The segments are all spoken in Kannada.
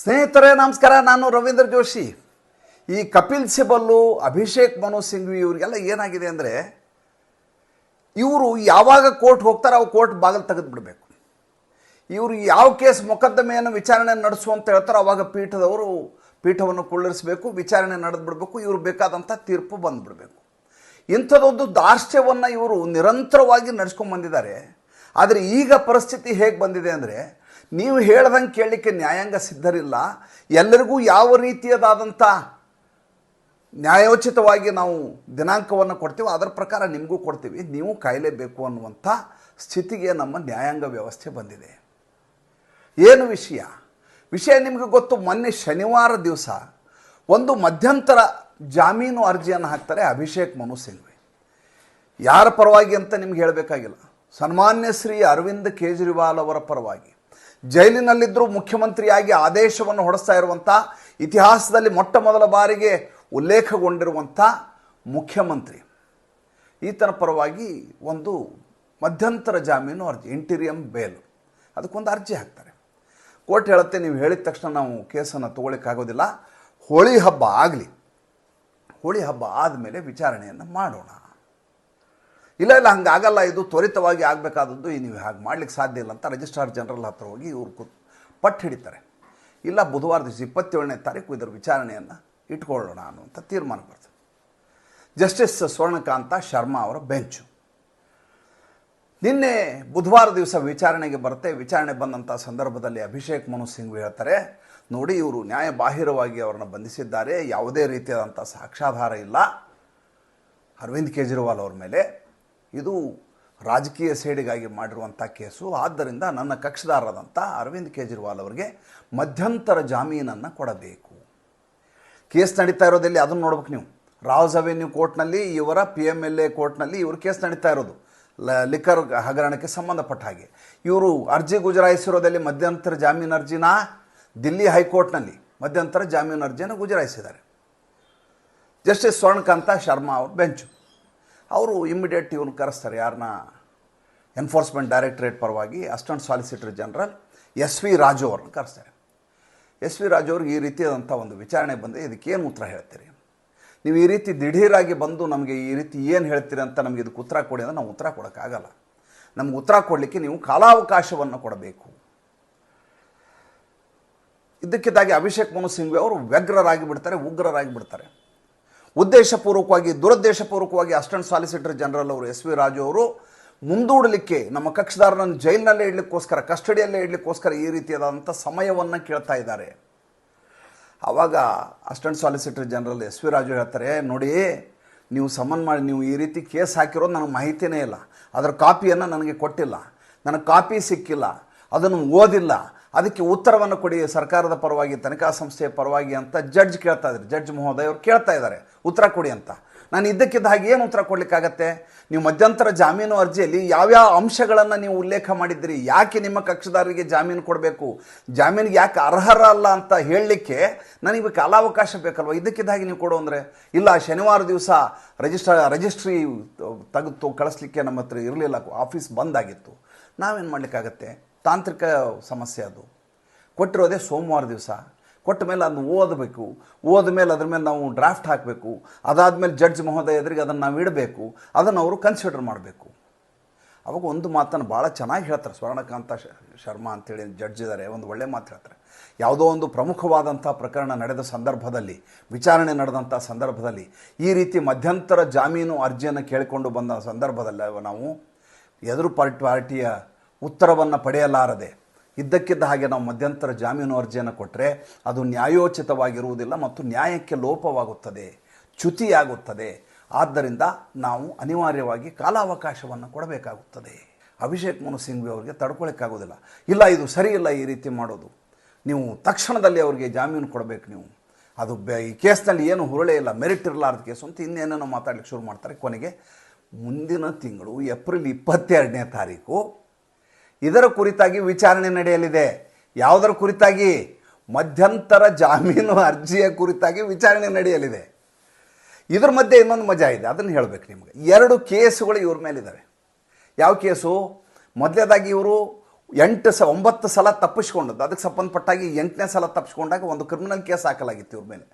ಸ್ನೇಹಿತರೇ, ನಮಸ್ಕಾರ. ನಾನು ರವೀಂದ್ರ ಜೋಶಿ. ಈ ಕಪಿಲ್ ಸಿಬಲ್ಲು, ಅಭಿಷೇಕ್ ಮನು ಸಿಂಘ್ವಿ ಇವರಿಗೆಲ್ಲ ಏನಾಗಿದೆ ಅಂದರೆ, ಇವರು ಯಾವಾಗ ಕೋರ್ಟ್ ಹೋಗ್ತಾರೆ ಅವು ಕೋರ್ಟ್ ಬಾಗಿಲು ತೆಗೆದು ಬಿಡಬೇಕು. ಇವರು ಯಾವ ಕೇಸ್ ಮೊಕದ್ದಮೆಯನ್ನು ವಿಚಾರಣೆ ನಡೆಸು ಅಂತ ಹೇಳ್ತಾರೋ ಅವಾಗ ಪೀಠದವರು ಪೀಠವನ್ನು ಕುಳ್ಳಿರಿಸಬೇಕು, ವಿಚಾರಣೆ ನಡೆದು ಬಿಡಬೇಕು, ಇವರು ಬೇಕಾದಂಥ ತೀರ್ಪು ಬಂದುಬಿಡಬೇಕು ಇಂಥದ್ದೊಂದು ದಾರ್ಷ್ಟ್ಯವನ್ನು ಇವರು ನಿರಂತರವಾಗಿ ನಡೆಸ್ಕೊಂಡು ಬಂದಿದ್ದಾರೆ. ಆದರೆ ಈಗ ಪರಿಸ್ಥಿತಿ ಹೇಗೆ ಬಂದಿದೆ ಅಂದರೆ ನೀವು ಹೇಳ್ದಂಗೆ ಕೇಳಲಿಕ್ಕೆ ನ್ಯಾಯಾಂಗ ಸಿದ್ಧರಿಲ್ಲ. ಎಲ್ಲರಿಗೂ ಯಾವ ರೀತಿಯದಾದಂಥ ನ್ಯಾಯೋಚಿತವಾಗಿ ನಾವು ದಿನಾಂಕವನ್ನು ಕೊಡ್ತೀವಿ ಅದರ ಪ್ರಕಾರ ನಿಮಗೂ ಕೊಡ್ತೀವಿ. ನೀವು ಕಾಯಲೇಬೇಕು ಅನ್ನುವಂಥ ಸ್ಥಿತಿಗೆ ನಮ್ಮ ನ್ಯಾಯಾಂಗ ವ್ಯವಸ್ಥೆ ಬಂದಿದೆ. ಏನು ವಿಷಯ? ವಿಷಯ ನಿಮಗೆ ಗೊತ್ತು, ಮೊನ್ನೆ ಶನಿವಾರ ದಿವಸ ಒಂದು ಮಧ್ಯಂತರ ಜಾಮೀನು ಅರ್ಜಿಯನ್ನು ಹಾಕ್ತಾರೆ ಅಭಿಷೇಕ್ ಮನು ಸಿಂಘ್ವಿ. ಯಾರ ಪರವಾಗಿ ಅಂತ ನಿಮ್ಗೆ ಹೇಳಬೇಕಾಗಿಲ್ಲ. ಸನ್ಮಾನ್ಯ ಶ್ರೀ ಅರವಿಂದ್ ಕೇಜ್ರಿವಾಲ್ ಅವರ ಪರವಾಗಿ. ಜೈಲಿನಲ್ಲಿದ್ದರೂ ಮುಖ್ಯಮಂತ್ರಿಯಾಗಿ ಆದೇಶವನ್ನು ಹೊಡೆಸ್ತಾ ಇರುವಂಥ ಇತಿಹಾಸದಲ್ಲಿ ಮೊಟ್ಟ ಮೊದಲ ಬಾರಿಗೆ ಉಲ್ಲೇಖಗೊಂಡಿರುವಂಥ ಮುಖ್ಯಮಂತ್ರಿ. ಈತನ ಪರವಾಗಿ ಒಂದು ಮಧ್ಯಂತರ ಜಾಮೀನು ಅರ್ಜಿ, ಇಂಟೀರಿಯಂ ಬೇಲ್. ಅದಕ್ಕೊಂದು ಅರ್ಜಿ ಹಾಕ್ತಾರೆ. ಕೋರ್ಟ್ ಹೇಳುತ್ತೆ, ನೀವು ಹೇಳಿದ ತಕ್ಷಣ ನಾವು ಕೇಸನ್ನು ತೊಗೊಳಿಕ್ಕಾಗೋದಿಲ್ಲ ಹೋಳಿ ಹಬ್ಬ ಆಗಲಿ, ಹೋಳಿ ಹಬ್ಬ ಆದಮೇಲೆ ವಿಚಾರಣೆಯನ್ನು ಮಾಡೋಣ. ಇಲ್ಲ ಇಲ್ಲ, ಹಂಗಾಗಲ್ಲ, ಇದು ತ್ವರಿತವಾಗಿ ಆಗಬೇಕಾದದ್ದು ನೀವು ಹಾಗೆ ಮಾಡ್ಲಿಕ್ಕೆ ಸಾಧ್ಯ ಇಲ್ಲ ಅಂತ ರಿಜಿಸ್ಟ್ರಾರ್ ಜನರಲ್ ಹತ್ರ ಹೋಗಿ ಇವರು ಕು ಪಟ್ಟು ಹಿಡಿತಾರೆ. ಇಲ್ಲ, ಬುಧವಾರ ದಿವಸ ಇಪ್ಪತ್ತೇಳನೇ ತಾರೀಕು ಇದರ ವಿಚಾರಣೆಯನ್ನು ಇಟ್ಕೊಳ್ಳೋಣ ಅನ್ನುವಂಥ ತೀರ್ಮಾನ ಬರ್ತದೆ. ಜಸ್ಟಿಸ್ ಸ್ವರ್ಣಕಾಂತ ಶರ್ಮಾ ಅವರ ಬೆಂಚು. ನಿನ್ನೆ ಬುಧವಾರ ದಿವಸ ವಿಚಾರಣೆಗೆ ಬರುತ್ತೆ. ವಿಚಾರಣೆ ಬಂದಂಥ ಸಂದರ್ಭದಲ್ಲಿ ಅಭಿಷೇಕ್ ಮನು ಸಿಂಗ್ ಹೇಳ್ತಾರೆ, ನೋಡಿ, ಇವರು ನ್ಯಾಯಬಾಹಿರವಾಗಿ ಅವರನ್ನು ಬಂಧಿಸಿದ್ದಾರೆ. ಯಾವುದೇ ರೀತಿಯಾದಂಥ ಸಾಕ್ಷ್ಯಾಧಾರ ಇಲ್ಲ. ಅರವಿಂದ್ ಕೇಜ್ರಿವಾಲ್ ಅವ್ರ ಮೇಲೆ ಇದು ರಾಜಕೀಯ ಸೇಡಿಗಾಗಿ ಮಾಡಿರುವಂಥ ಕೇಸು. ಆದ್ದರಿಂದ ನನ್ನ ಕಕ್ಷದಾರರಾದಂಥ ಅರವಿಂದ್ ಕೇಜ್ರಿವಾಲ್ ಅವರಿಗೆ ಮಧ್ಯಂತರ ಜಾಮೀನನ್ನು ಕೊಡಬೇಕು. ಕೇಸ್ ನಡೀತಾ ಇರೋದಲ್ಲಿ? ಅದನ್ನು ನೋಡ್ಬೇಕು ನೀವು. ರಾವ್ಸ್ ಅವೆನ್ಯೂ ಕೋರ್ಟ್ನಲ್ಲಿ, ಇವರ ಪಿ ಎಂ ಎಲ್ ಎ ಕೋರ್ಟ್ನಲ್ಲಿ ಇವರು ಕೇಸ್ ನಡೀತಾ ಇರೋದು. ಲ ಹಗರಣಕ್ಕೆ ಸಂಬಂಧಪಟ್ಟ ಹಾಗೆ. ಇವರು ಅರ್ಜಿ ಗುಜರಾಯಿಸಿರೋದಲ್ಲಿ ಮಧ್ಯಂತರ ಜಾಮೀನು ಅರ್ಜಿನ? ದಿಲ್ಲಿ ಹೈಕೋರ್ಟ್ನಲ್ಲಿ ಮಧ್ಯಂತರ ಜಾಮೀನು ಅರ್ಜಿಯನ್ನು ಗುಜರಾಯಿಸಿದ್ದಾರೆ. ಜಸ್ಟಿಸ್ ಸ್ವರ್ಣಕಾಂತ ಶರ್ಮಾ ಅವ್ರ ಬೆಂಚು. ಅವರು ಇಮ್ಮಿಡಿಯೇಟ್ ಇವನು ಕರೆಸ್ತಾರೆ ಯಾರನ್ನ ಎನ್ಫೋರ್ಸ್ಮೆಂಟ್ ಡೈರೆಕ್ಟ್ರೇಟ್ ಪರವಾಗಿ assistant solicitor general S V Raju ಅವ್ರನ್ನ ಕರೆಸ್ತಾರೆ. ಎಸ್ ವಿ ರಾಜು ಅವ್ರಿಗೆ ಈ ರೀತಿಯಾದಂಥ ಒಂದು ವಿಚಾರಣೆ ಬಂದರೆ ಇದಕ್ಕೇನು ಉತ್ತರ ಹೇಳ್ತೀರಿ? ನೀವು ಈ ರೀತಿ ದಿಢೀರಾಗಿ ಬಂದು ನಮಗೆ ಈ ರೀತಿ ಏನು ಹೇಳ್ತೀರಿ ಅಂತ ನಮಗೆ ಇದಕ್ಕೆ ಉತ್ತರ ಕೊಡಿ ಅಂದರೆ ನಾವು ಉತ್ತರ ಕೊಡೋಕ್ಕಾಗಲ್ಲ. ನಮ್ಗೆ ಉತ್ತರ ಕೊಡಲಿಕ್ಕೆ ನೀವು ಕಾಲಾವಕಾಶವನ್ನು ಕೊಡಬೇಕು. ಇದಕ್ಕಿದ್ದಾಗಿ ಅಭಿಷೇಕ್ ಮನು ಸಿಂಘ್ವಿ ಅವರು ವ್ಯಗ್ರರಾಗಿ ಬಿಡ್ತಾರೆ, ಉಗ್ರರಾಗಿ ಬಿಡ್ತಾರೆ. ಉದ್ದೇಶಪೂರ್ವಕವಾಗಿ, ದುರುದ್ದೇಶಪೂರ್ವಕವಾಗಿ ಅಸ್ಟೆಂಟ್ ಸಾಲಿಸಿಟರ್ ಜನರಲ್ ಅವರು ಎಸ್ ವಿ ರಾಜು ಅವರು ಮುಂದೂಡಲಿಕ್ಕೆ ನಮ್ಮ ಕಕ್ಷದಾರನನ್ನು ಜೈಲಿನಲ್ಲೇ ಇಡಲಿಕ್ಕೋಸ್ಕರ, ಕಸ್ಟಡಿಯಲ್ಲೇ ಇಡಲಿಕ್ಕೋಸ್ಕರ ಈ ರೀತಿಯಾದಂಥ ಸಮಯವನ್ನು ಕೇಳ್ತಾ ಇದ್ದಾರೆ. ಆವಾಗ assistant solicitor general S V Raju ಹೇಳ್ತಾರೆ, ನೋಡಿ, ನೀವು ಸಮನ್ ಮಾಡಿ, ನೀವು ಈ ರೀತಿ ಕೇಸ್ ಹಾಕಿರೋದು ನನಗೆ ಮಾಹಿತಿಯೇ ಇಲ್ಲ. ಅದರ ಕಾಪಿಯನ್ನು ನನಗೆ ಕೊಟ್ಟಿಲ್ಲ. ನನಗೆ ಕಾಪಿ ಸಿಕ್ಕಿಲ್ಲ. ಅದನ್ನು ಓದಿಲ್ಲ. ಅದಕ್ಕೆ ಉತ್ತರವನ್ನು ಕೊಡಿ ಸರ್ಕಾರದ ಪರವಾಗಿ, ತನಿಖಾ ಸಂಸ್ಥೆಯ ಪರವಾಗಿ ಅಂತ ಜಡ್ಜ್ ಕೇಳ್ತಾ ಇದ್ದಾರೆ. ಜಡ್ಜ್ ಮಹೋದಯ ಅವರು ಕೇಳ್ತಾ ಇದ್ದಾರೆ. ಉತ್ತರ ಕೊಡಿ ಅಂತ. ನಾನು ಇದ್ದಕ್ಕಿದ್ದ ಹಾಗೆ ಏನು ಉತ್ತರ ಕೊಡಲಿಕ್ಕಾಗತ್ತೆ? ನೀವು ಮಧ್ಯಂತರ ಜಾಮೀನು ಅರ್ಜಿಯಲ್ಲಿ ಯಾವ್ಯಾವ ಅಂಶಗಳನ್ನು ನೀವು ಉಲ್ಲೇಖ ಮಾಡಿದ್ದೀರಿ? ಯಾಕೆ ನಿಮ್ಮ ಕಕ್ಷದಾರರಿಗೆ ಜಾಮೀನು ಕೊಡಬೇಕು? ಜಾಮೀನಿಗೆ ಯಾಕೆ ಅರ್ಹರ ಅಲ್ಲ ಅಂತ ಹೇಳಲಿಕ್ಕೆ ನನಗೆ ಕಾಲಾವಕಾಶ ಬೇಕಲ್ವ? ಇದ್ದಕ್ಕಿದ್ದ ಹಾಗೆ ನೀವು ಕೊಡು ಅಂದರೆ. ಇಲ್ಲ, ಶನಿವಾರ ದಿವಸ ರಿಜಿಸ್ಟ್ರ ರಿಜಿಸ್ಟ್ರಿ ತೆಗೆದು ಕಳಿಸ್ಲಿಕ್ಕೆ ನಮ್ಮ ಹತ್ರ ಇರಲಿಲ್ಲ, ಆಫೀಸ್ ಬಂದಾಗಿತ್ತು ನಾವೇನು ಮಾಡಲಿಕ್ಕಾಗತ್ತೆ? ತಾಂತ್ರಿಕ ಸಮಸ್ಯೆ ಅದು. ಕೊಟ್ಟಿರೋದೇ ಸೋಮವಾರ ದಿವಸ. ಕೊಟ್ಟ ಮೇಲೆ ಅದನ್ನು ಓದಬೇಕು. ಓದ ಮೇಲೆ ಅದ್ರ ಮೇಲೆ ನಾವು ಡ್ರಾಫ್ಟ್ ಹಾಕಬೇಕು. ಅದಾದಮೇಲೆ ಜಡ್ಜ್ ಮಹೋದಯ ಎದುರಿಗೆ ಅದನ್ನು ನಾವು ಇಡಬೇಕು. ಅದನ್ನು ಅವರು ಕನ್ಸಿಡರ್ ಮಾಡಬೇಕು. ಅವಾಗ ಒಂದು ಮಾತನ್ನು ಭಾಳ ಚೆನ್ನಾಗಿ ಹೇಳ್ತಾರೆ ಸ್ವರ್ಣಕಾಂತ ಶರ್ಮಾ ಅಂತೇಳಿ ಜಡ್ಜ್ ಇದ್ದಾರೆ ಒಂದು ಒಳ್ಳೆ ಮಾತು ಹೇಳ್ತಾರೆ. ಯಾವುದೋ ಒಂದು ಪ್ರಮುಖವಾದಂಥ ಪ್ರಕರಣ ನಡೆದ ಸಂದರ್ಭದಲ್ಲಿ, ವಿಚಾರಣೆ ನಡೆದಂಥ ಸಂದರ್ಭದಲ್ಲಿ, ಈ ರೀತಿ ಮಧ್ಯಂತರ ಜಾಮೀನು ಅರ್ಜಿಯನ್ನು ಕೇಳಿಕೊಂಡು ಬಂದ ಸಂದರ್ಭದಲ್ಲಿ ನಾವು ಎದುರು ಪಾರ್ಟಿ, ಪಾರ್ಟಿಯ ಉತ್ತರವನ್ನು ಪಡೆಯಲಾರದೆ ಇದ್ದಕ್ಕಿದ್ದ ಹಾಗೆ ನಾವು ಮಧ್ಯಂತರ ಜಾಮೀನು ಅರ್ಜಿಯನ್ನು ಕೊಟ್ಟರೆ ಅದು ನ್ಯಾಯೋಚಿತವಾಗಿರುವುದಿಲ್ಲ ಮತ್ತು ನ್ಯಾಯಕ್ಕೆ ಲೋಪವಾಗುತ್ತದೆ, ಚ್ಯುತಿಯಾಗುತ್ತದೆ. ಆದ್ದರಿಂದ ನಾವು ಅನಿವಾರ್ಯವಾಗಿ ಕಾಲಾವಕಾಶವನ್ನು ಕೊಡಬೇಕಾಗುತ್ತದೆ. ಅಭಿಷೇಕ್ ಮನು ಸಿಂಘ್ವಿ ಅವರಿಗೆ ತಡ್ಕೊಳ್ಳೋಕ್ಕಾಗೋದಿಲ್ಲ ಇಲ್ಲ, ಇದು ಸರಿಯಿಲ್ಲ ಈ ರೀತಿ ಮಾಡೋದು. ನೀವು ತಕ್ಷಣದಲ್ಲಿ ಅವರಿಗೆ ಜಾಮೀನು ಕೊಡಬೇಕು ನೀವು. ಅದು ಬೆ, ಈ ಕೇಸ್ನಲ್ಲಿ ಏನು ಹುರುಳೇ ಇಲ್ಲ, ಮೆರಿಟ್ ಇರಲಾರ್ದ ಕೇಸು ಅಂತ ಇನ್ನೇನೇನೋ ಮಾತಾಡಲಿಕ್ಕೆ ಶುರು ಮಾಡ್ತಾರೆ ಕೊನೆಗೆ. ಮುಂದಿನ ತಿಂಗಳು ಏಪ್ರಿಲ್ ಇಪ್ಪತ್ತೆರಡನೇ ತಾರೀಕು ಇದರ ಕುರಿತಾಗಿ ವಿಚಾರಣೆ ನಡೆಯಲಿದೆ. ಯಾವುದರ ಕುರಿತಾಗಿ? ಮಧ್ಯಂತರ ಜಾಮೀನು ಅರ್ಜಿಯ ಕುರಿತಾಗಿ ವಿಚಾರಣೆ ನಡೆಯಲಿದೆ. ಇದ್ರ ಮಧ್ಯೆ ಇನ್ನೊಂದು ಮಜಾ ಇದೆ, ಅದನ್ನು ಹೇಳಬೇಕು ನಿಮಗೆ. ಎರಡು ಕೇಸುಗಳು ಇವ್ರ ಮೇಲಿದ್ದಾವೆ ಯಾವ ಕೇಸು? ಮೊದಲೇದಾಗಿ ಇವರು ಎಂಟು ಸ, ಒಂಬತ್ತು ಸಲ ತಪ್ಪಿಸ್ಕೊಂಡದ್ದು. ಅದಕ್ಕೆ ಸಂಬಂಧಪಟ್ಟಾಗಿ ಎಂಟನೇ ಸಲ ತಪ್ಪಿಸ್ಕೊಂಡಾಗ ಒಂದು ಕ್ರಿಮಿನಲ್ ಕೇಸ್ ಹಾಕಲಾಗಿತ್ತು ಇವ್ರ ಮೇಲೆ.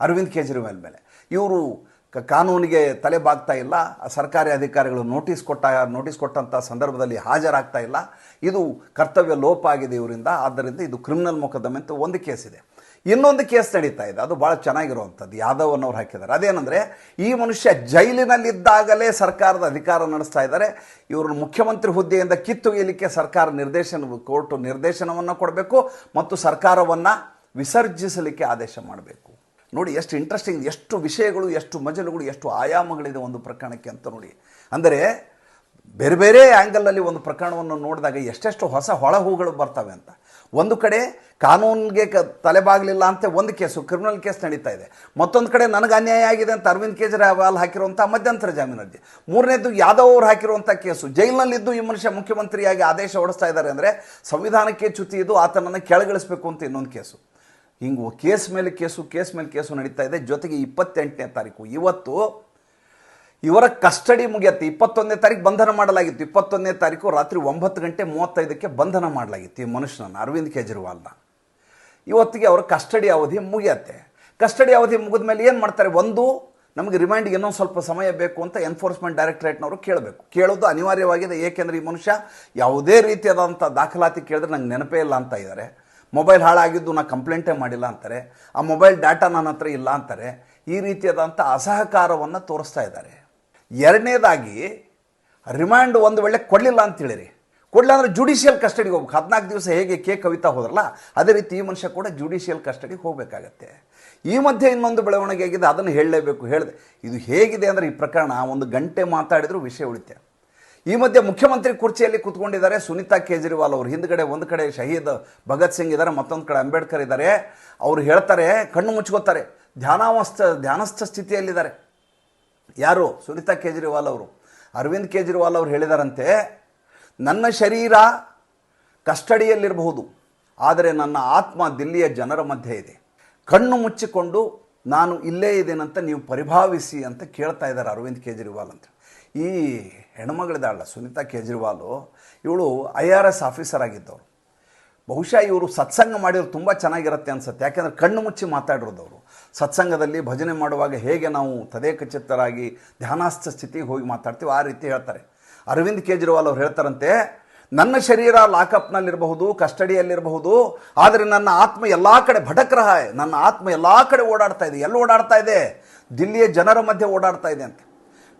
ಅರವಿಂದ್ ಕೇಜ್ರಿವಾಲ್ ಮೇಲೆ. ಇವರು ಕಾನೂನಿಗೆ ತಲೆ ಬಾಗ್ತಾ ಇಲ್ಲ, ಸರ್ಕಾರಿ ಅಧಿಕಾರಿಗಳು ನೋಟಿಸ್ ಕೊಟ್ಟ, ನೋಟಿಸ್ ಕೊಟ್ಟಂಥ ಸಂದರ್ಭದಲ್ಲಿ ಹಾಜರಾಗ್ತಾ ಇಲ್ಲ. ಇದು ಕರ್ತವ್ಯ ಲೋಪ ಆಗಿದೆ ಇವರಿಂದ, ಆದ್ದರಿಂದ ಇದು ಕ್ರಿಮಿನಲ್ ಮೊಕದ್ದಮೆ ಅಂತ ಒಂದು ಕೇಸ್ ಇದೆ. ಇನ್ನೊಂದು ಕೇಸ್ ನಡೀತಾ ಇದೆ, ಅದು ಭಾಳ ಚೆನ್ನಾಗಿರುವಂಥದ್ದು, ಯಾದವ್ ಅನ್ನೋರು ಹಾಕಿದ್ದಾರೆ. ಅದೇನೆಂದರೆ, ಈ ಮನುಷ್ಯ ಜೈಲಿನಲ್ಲಿದ್ದಾಗಲೇ ಸರ್ಕಾರದ ಅಧಿಕಾರ ನಡೆಸ್ತಾ ಇದ್ದಾರೆ. ಇವರು ಮುಖ್ಯಮಂತ್ರಿ ಹುದ್ದೆಯಿಂದ ಕಿತ್ತೊಗೆಯಲಿಕ್ಕೆ ಸರ್ಕಾರ ನಿರ್ದೇಶನ, ಕೋರ್ಟು ನಿರ್ದೇಶನವನ್ನು ಕೊಡಬೇಕು ಮತ್ತು ಸರ್ಕಾರವನ್ನು ವಿಸರ್ಜಿಸಲಿಕ್ಕೆ ಆದೇಶ ಮಾಡಬೇಕು. ನೋಡಿ ಎಷ್ಟು ಇಂಟ್ರೆಸ್ಟಿಂಗ್ ಎಷ್ಟು ವಿಷಯಗಳು, ಎಷ್ಟು ಮಜಲುಗಳು, ಎಷ್ಟು ಆಯಾಮಗಳಿದೆ ಒಂದು ಪ್ರಕರಣಕ್ಕೆ ಅಂತ ನೋಡಿ. ಅಂದರೆ ಬೇರೆ ಬೇರೆ ಆ್ಯಂಗಲಲ್ಲಿ ಒಂದು ಪ್ರಕರಣವನ್ನು ನೋಡಿದಾಗ ಎಷ್ಟೆಷ್ಟು ಹೊಸ ಹೊಳ ಹೂಗಳು ಬರ್ತವೆ ಅಂತ. ಒಂದು ಕಡೆ ಕಾನೂನಿಗೆ ಕ ತಲೆಬಾಗಲಿಲ್ಲ ಅಂತ ಒಂದು ಕೇಸು ಕ್ರಿಮಿನಲ್ ಕೇಸ್ ನಡೀತಾ ಇದೆ. ಮತ್ತೊಂದು ಕಡೆ ನನಗೆ ಅನ್ಯಾಯ ಆಗಿದೆ ಅಂತ ಅರವಿಂದ್ ಕೇಜ್ರಿವಾಲ್ ಹಾಕಿರುವಂಥ ಮಧ್ಯಂತರ ಜಾಮೀನು ಅರ್ಜಿ. ಮೂರನೇದು ಯಾದವ್ ಅವರು ಹಾಕಿರುವಂಥ ಕೇಸು, ಜೈಲಿನಲ್ಲಿದ್ದು ಈ ಮನುಷ್ಯ ಮುಖ್ಯಮಂತ್ರಿಯಾಗಿ ಆದೇಶ ಹೊಡಿಸ್ತಾ ಇದ್ದಾರೆ ಅಂದರೆ ಸಂವಿಧಾನಕ್ಕೆ ಚ್ಯುತಿ ಇದು ಆತನನ್ನು ಕೆಳಗಿಳಿಸಬೇಕು ಅಂತ ಇನ್ನೊಂದು ಕೇಸು. ಹಿಂಗೆ ಕೇಸ್ ಮೇಲೆ ಕೇಸು, ಕೇಸ್ ಮೇಲೆ ಕೇಸು ನಡೀತಾ ಇದೆ. ಜೊತೆಗೆ ಇಪ್ಪತ್ತೆಂಟನೇ ತಾರೀಕು. ಇವತ್ತು ಇವರ ಕಸ್ಟಡಿ ಮುಗಿಯತ್ತೆ. ಇಪ್ಪತ್ತೊಂದನೇ ತಾರೀಕು ಬಂಧನ ಮಾಡಲಾಗಿತ್ತು. ಇಪ್ಪತ್ತೊಂದನೇ ತಾರೀಕು ರಾತ್ರಿ ಒಂಬತ್ತು ಗಂಟೆ ಮೂವತ್ತೈದಕ್ಕೆ ಬಂಧನ ಮಾಡಲಾಗಿತ್ತು ಈ ಮನುಷ್ಯನನ್ನು, ಅರವಿಂದ್ ಕೇಜ್ರಿವಾಲ್ನ. ಇವತ್ತಿಗೆ ಅವರ ಕಸ್ಟಡಿ ಅವಧಿ ಮುಗಿಯತ್ತೆ. ಕಸ್ಟಡಿ ಅವಧಿ ಮುಗಿದ ಮೇಲೆ ಏನು ಮಾಡ್ತಾರೆ? ಒಂದು, ನಮಗೆ ರಿಮೈಂಡ್ಗೆ ಇನ್ನೊಂದು ಸ್ವಲ್ಪ ಸಮಯ ಬೇಕು ಅಂತ ಎನ್ಫೋರ್ಸ್ಮೆಂಟ್ ಡೈರೆಕ್ಟ್ರೇಟ್ನವರು ಕೇಳಬೇಕು. ಕೇಳೋದು ಅನಿವಾರ್ಯವಾಗಿದೆ. ಏಕೆಂದರೆ ಈ ಮನುಷ್ಯ ಯಾವುದೇ ರೀತಿಯಾದಂಥ ದಾಖಲಾತಿ ಕೇಳಿದ್ರೆ ನಂಗೆ ನೆನಪೇ ಇಲ್ಲ ಅಂತ ಇದ್ದಾರೆ. ಮೊಬೈಲ್ ಹಾಳಾಗಿದ್ದು ನಾನು ಕಂಪ್ಲೇಂಟೇ ಮಾಡಿಲ್ಲ ಅಂತಾರೆ, ಆ ಮೊಬೈಲ್ ಡಾಟಾ ನನ್ನ ಹತ್ರ ಇಲ್ಲ ಅಂತಾರೆ, ಈ ರೀತಿಯಾದಂಥ ಅಸಹಕಾರವನ್ನು ತೋರಿಸ್ತಾ ಇದ್ದಾರೆ. ಎರಡನೇದಾಗಿ ರಿಮ್ಯಾಂಡ್ ಒಂದು ವೇಳೆ ಕೊಡಲಿಲ್ಲ ಅಂತೇಳಿರಿ. ಕೊಡಲಿಲ್ಲ ಅಂದರೆ ಜುಡಿಷಿಯಲ್ ಕಸ್ಟಡಿಗೆ ಹೋಗ್ಬೇಕು. ಹದಿನಾಲ್ಕು ದಿವಸ ಹೇಗೆ ಕೆ ಕವಿತಾ ಹೋದ್ರಲ್ಲ, ಅದೇ ರೀತಿ ಈ ಮನುಷ್ಯ ಕೂಡ ಜುಡಿಷಿಯಲ್ ಕಸ್ಟಡಿಗೆ ಹೋಗಬೇಕಾಗತ್ತೆ. ಈ ಮಧ್ಯೆ ಇನ್ನೊಂದು ಬೆಳವಣಿಗೆ ಆಗಿದೆ, ಅದನ್ನು ಹೇಳಲೇಬೇಕು. ಹೇಳಿದೆ, ಇದು ಹೇಗಿದೆ ಅಂದರೆ ಈ ಪ್ರಕರಣ, ಒಂದು ಗಂಟೆ ಮಾತಾಡಿದರೂ ವಿಷಯ ಉಳಿತೆ. ಈ ಮಧ್ಯೆ ಮುಖ್ಯಮಂತ್ರಿ ಕುರ್ಚಿಯಲ್ಲಿ ಕೂತ್ಕೊಂಡಿದ್ದಾರೆ ಸುನಿತಾ ಕೇಜ್ರಿವಾಲ್ ಅವರು. ಹಿಂದ್ಗಡೆ ಒಂದು ಕಡೆ ಶಹೀದ್ ಭಗತ್ ಸಿಂಗ್ ಇದ್ದಾರೆ, ಮತ್ತೊಂದು ಕಡೆ ಅಂಬೇಡ್ಕರ್ ಇದ್ದಾರೆ. ಅವರು ಹೇಳ್ತಾರೆ, ಕಣ್ಣು ಮುಚ್ಕೋತಾರೆ ಧ್ಯಾನಾವಸ್ಥ ಧ್ಯಾನಸ್ಥ ಸ್ಥಿತಿಯಲ್ಲಿದ್ದಾರೆ. ಯಾರು? ಸುನೀತಾ ಕೇಜ್ರಿವಾಲ್ ಅವರು. ಅರವಿಂದ್ ಕೇಜ್ರಿವಾಲ್ ಅವರು ಹೇಳಿದಾರಂತೆ, ನನ್ನ ಶರೀರ ಕಸ್ಟಡಿಯಲ್ಲಿರಬಹುದು, ಆದರೆ ನನ್ನ ಆತ್ಮ ದಿಲ್ಲಿಯ ಜನರ ಮಧ್ಯೆ ಇದೆ. ಕಣ್ಣು ಮುಚ್ಚಿಕೊಂಡು ನಾನು ಇಲ್ಲೇ ಇದ್ದೇನಂತ ನೀವು ಪರಿಭಾವಿಸಿ ಅಂತ ಕೇಳ್ತಾ ಇದ್ದಾರೆ ಅರವಿಂದ್ ಕೇಜ್ರಿವಾಲ್ ಅಂತ. ಈ ಹೆಣ್ಮಗಳಿದ್ದಾಳ ಸುನೀತಾ ಕೇಜ್ರಿವಾಲು, ಇವಳು ಐ ಆರ್ ಎಸ್ ಆಫೀಸರ್ ಆಗಿದ್ದವರು ಬಹುಶಃ ಇವರು ಸತ್ಸಂಗ ಮಾಡಿದ್ರು ತುಂಬ ಚೆನ್ನಾಗಿರುತ್ತೆ ಅನ್ಸುತ್ತೆ. ಯಾಕೆಂದರೆ ಕಣ್ಣು ಮುಚ್ಚಿ ಮಾತಾಡಿರೋದು ಅವರು. ಸತ್ಸಂಗದಲ್ಲಿ ಭಜನೆ ಮಾಡುವಾಗ ಹೇಗೆ ನಾವು ತದೇಕಚಿತ್ತರಾಗಿ ಧ್ಯಾನಾಸ್ಥ ಸ್ಥಿತಿಗೆ ಹೋಗಿ ಮಾತಾಡ್ತೀವಿ ಆ ರೀತಿ ಹೇಳ್ತಾರೆ. ಅರವಿಂದ್ ಕೇಜ್ರಿವಾಲ್ ಅವ್ರು ಹೇಳ್ತಾರಂತೆ, ನನ್ನ ಶರೀರ ಲಾಕಪ್ನಲ್ಲಿರಬಹುದು ಕಸ್ಟಡಿಯಲ್ಲಿರಬಹುದು, ಆದರೆ ನನ್ನ ಆತ್ಮ ಎಲ್ಲ ಕಡೆ ಭಟಕ್ರಹ ನನ್ನ ಆತ್ಮ ಎಲ್ಲ ಕಡೆ ಓಡಾಡ್ತಾ ಇದೆ. ಎಲ್ಲಿ ಓಡಾಡ್ತಾ ಇದೆ? ದಿಲ್ಲಿಯ ಜನರ ಮಧ್ಯೆ ಓಡಾಡ್ತಾ ಇದೆ ಅಂತ.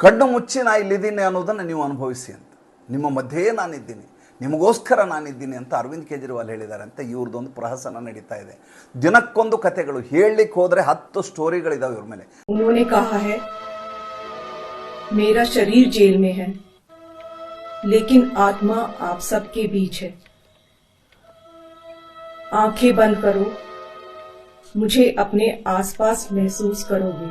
ಕಣ್ಣು ಮುಚ್ಚಿ ನಾ ಇಲ್ಲಿದ್ದೀನಿ ಅನ್ನೋದನ್ನು ನೀವು ಅನುಭವಿಸಿ ಅಂತ ನಿಮ್ಮ ಮಧ್ಯೆಯೇ ನಾನಿದ್ದೀನಿ ನಿಮಗೋಸ್ಕರ ನಾನಿದ್ದೀನಿ ಅಂತ ಅರವಿಂದ್ ಕೇಜ್ರಿವಾಲ್ ಹೇಳಿದ್ದಾರೆ ಅಂತ ಇವ್ರದ್ದೊಂದು ಪ್ರಹಸನ ನಡೀತಾ ಇದೆ ದಿನಕ್ಕೊಂದು ಕತೆಗಳು ಹೇಳಲಿಕ್ಕೆ ಹೋದರೆ ಹತ್ತು ಸ್ಟೋರಿಗಳಿದಾವೆ ಇವ್ರ ಮೇಲೆ उन्होंने कहा है मेरा शरीर जेल में है लेकिन आत्मा आप सबके बीच है आंखें बंद करो मुझे अपने आसपास महसूस करोगे